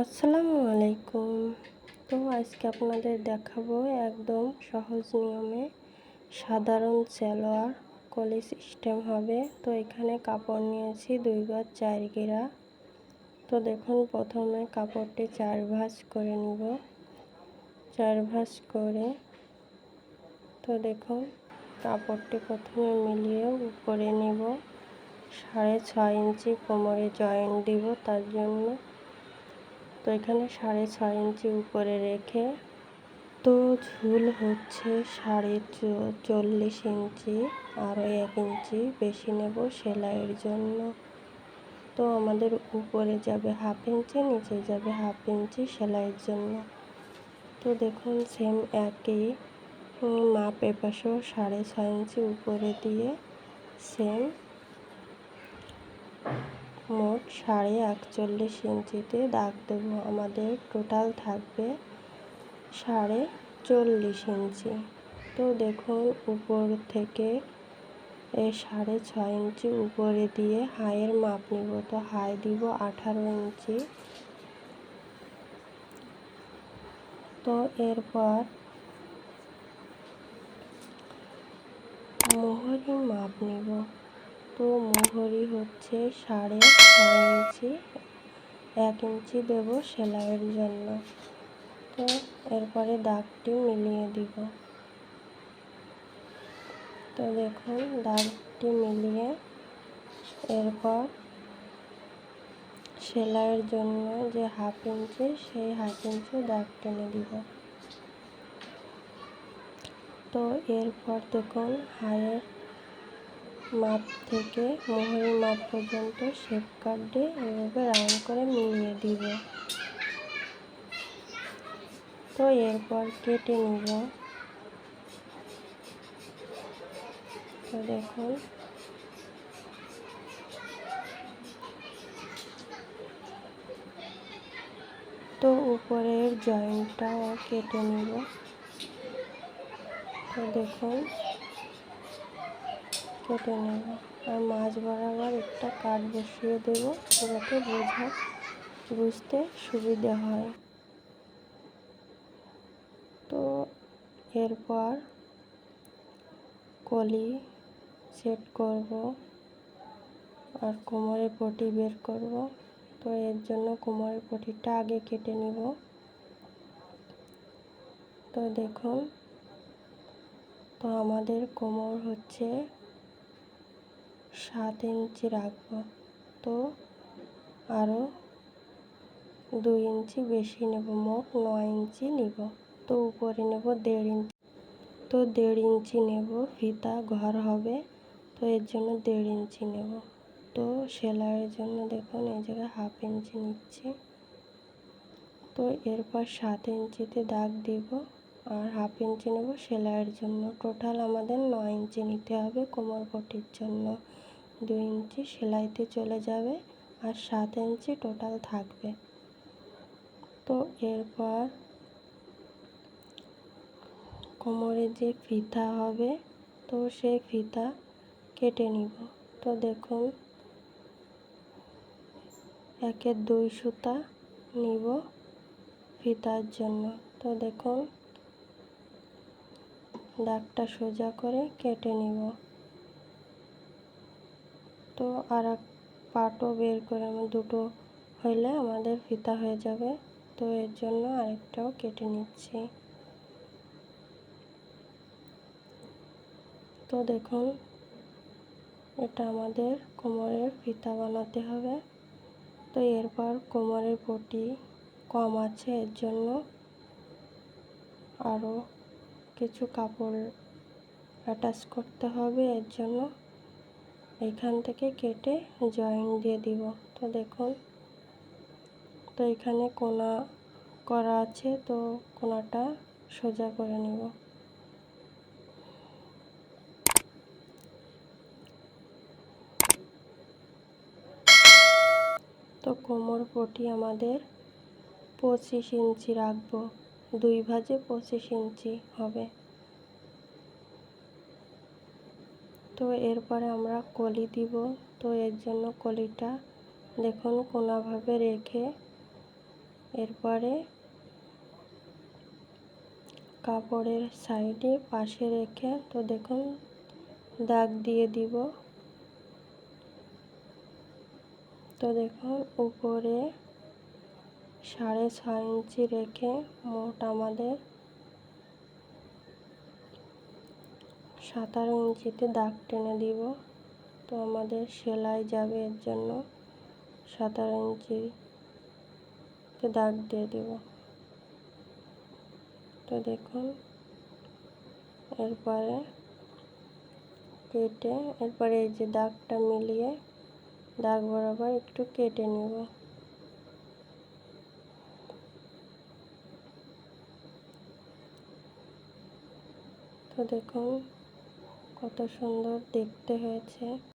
আসসালামু আলাইকুম। তো আজকে আপনাদের দেখাবো একদম সহজ নিয়মে সাধারণ সালোয়ার কলি সিস্টেম হবে। তো এখানে কাপড় নিয়েছি দুই গজ চার গিরা। তো দেখুন, প্রথমে কাপড়টি চার ভাঁজ করে নিব। চার ভাঁজ করে তো দেখুন, কাপড়টি প্রথমে মিলিয়ে উপরে নিব। সাড়ে ছয় ইঞ্চি কোমরে জয়েন্ট দিব তার জন্য। তো এখানে সাড়ে ছয় ইঞ্চি উপরে রেখে তো ঝুল হচ্ছে সাড়ে চল্লিশ ইঞ্চি, আরও এক ইঞ্চি বেশি নেব সেলাইয়ের জন্য। তো আমাদের উপরে যাবে হাফ ইঞ্চি, নিচে যাবে হাফ ইঞ্চি সেলাইয়ের জন্য। তো দেখুন, সেম একই মাপ এপাশেও সাড়ে ছয় ইঞ্চি উপরে দিয়ে সেম সাড়ে একচল্লিশ ইঞ্চিতে দাগ দেবো। আমাদের টোটাল থাকবে সাড়ে চল্লিশ ইঞ্চি। তো দেখুন, উপর থেকে এই সাড়ে ছয় ইঞ্চি উপরে দিয়ে হাইয়ের মাপ নিব। তো হাই দিব আঠারো ইঞ্চি। তো এরপর মোহরি মাপ নিব। তো মোহরি হচ্ছে সাড়ে ছয় ইঞ্চি? এক ইঞ্চি দেব সেলাইয়ের জন্য। তো এরপরে দাগটি মিলিয়ে দিব। তো দেখুন, দাগটি মিলিয়ে এরপর সেলাইয়ের জন্য যে হাফ ইঞ্চি, সেই হাফ ইঞ্চি দাগ টেনে দিব। তো এরপর দেখুন, হায়ের মাপ থেকে মোহরের মাপ পর্যন্ত শেপ কাট দিয়ে এভাবে রাউন্ড করে মিলিয়ে দিব। তো এরপর কেটে নিব। তো দেখুন। তো উপরের জয়েন্টটাও কেটে নিব। তো দেখুন। কেটে নেব। আর মাছ বরাবর একটা কাঠ বসিয়ে দেব যাতে বোঝা বুঝতে সুবিধা হয়। তো এরপর কলি সেট করব আর কোমরের পটি বের করব। তো এর জন্য কোমরের পটিটা আগে কেটে নিব। তো দেখুন, তো আমাদের কোমর হচ্ছে সাত ইঞ্চি রাখব। তো আরও দুই ইঞ্চি বেশি নেব, মোট নয় ইঞ্চি নিব। তো উপরে নেব দেড় ইঞ্চি। তো দেড় ইঞ্চি নেব, ফিতা ঘর হবে। তো এর জন্য দেড় ইঞ্চি নেব। তো সেলাইয়ের জন্য দেখুন, এই জায়গায় হাফ ইঞ্চি নিচ্ছি। তো এরপর সাত ইঞ্চিতে দাগ দিব আর হাফ ইঞ্চি নেব সেলাইয়ের জন্য। টোটাল আমাদের নয় ইঞ্চি নিতে হবে কোমর পটির জন্য। দুই ইঞ্চি সেলাইতে চলে যাবে আর সাত ইঞ্চি টোটাল থাকবে। তো এরপর কোমরে যে ফিতা হবে, তো সেই ফিতা কেটে নিব। তো দেখুন একের দুই সুতা নিব ফিতার জন্য। তো দেখুন, দাগটা সোজা করে কেটে নিব। তো আর এক পাটও বের করে আমি দুটো হইলে আমাদের ফিতা হয়ে যাবে। তো এর জন্য আরেকটাও কেটে নিচ্ছি। তো দেখুন, এটা আমাদের কোমরের ফিতা বানাতে হবে। তো এরপর কোমরের পটি কম আছে, এর জন্য আরও কিছু কাপড় অ্যাটাচ করতে হবে। এর জন্য এখান থেকে কেটে জয়েন দিয়ে দিব। তো দেখুন, তো এখানে কোনা করা আছে, তো কোনাটা সোজা করে নিব। তো কোমর পটি আমাদের পঁচিশ ইঞ্চি রাখব। দুই ভাজে পঁচিশ ইঞ্চি হবে। তো এরপরে আমরা কলি দিব। তো এর জন্য কলিটা দেখুন কোনাভাবে রেখে এরপরে কাপড়ের সাইডে পাশে রেখে তো দেখুন দাগ দিয়ে দিব। তো দেখুন উপরে সাড়ে ছয় ইঞ্চি রেখে মোট আমাদের সাতারো ইঞ্চিতে দাগ টেনে দিব। তো আমাদের সেলাই যাবে এর জন্য সাতারো ইঞ্চিতে দাগ দিয়ে দিব। তো দেখুন, এরপরে কেটে, এরপরে এই যে দাগটা মিলিয়ে দাগ বরাবর একটু কেটে নিব। তো দেখুন কত সুন্দর দেখতে হয়েছে।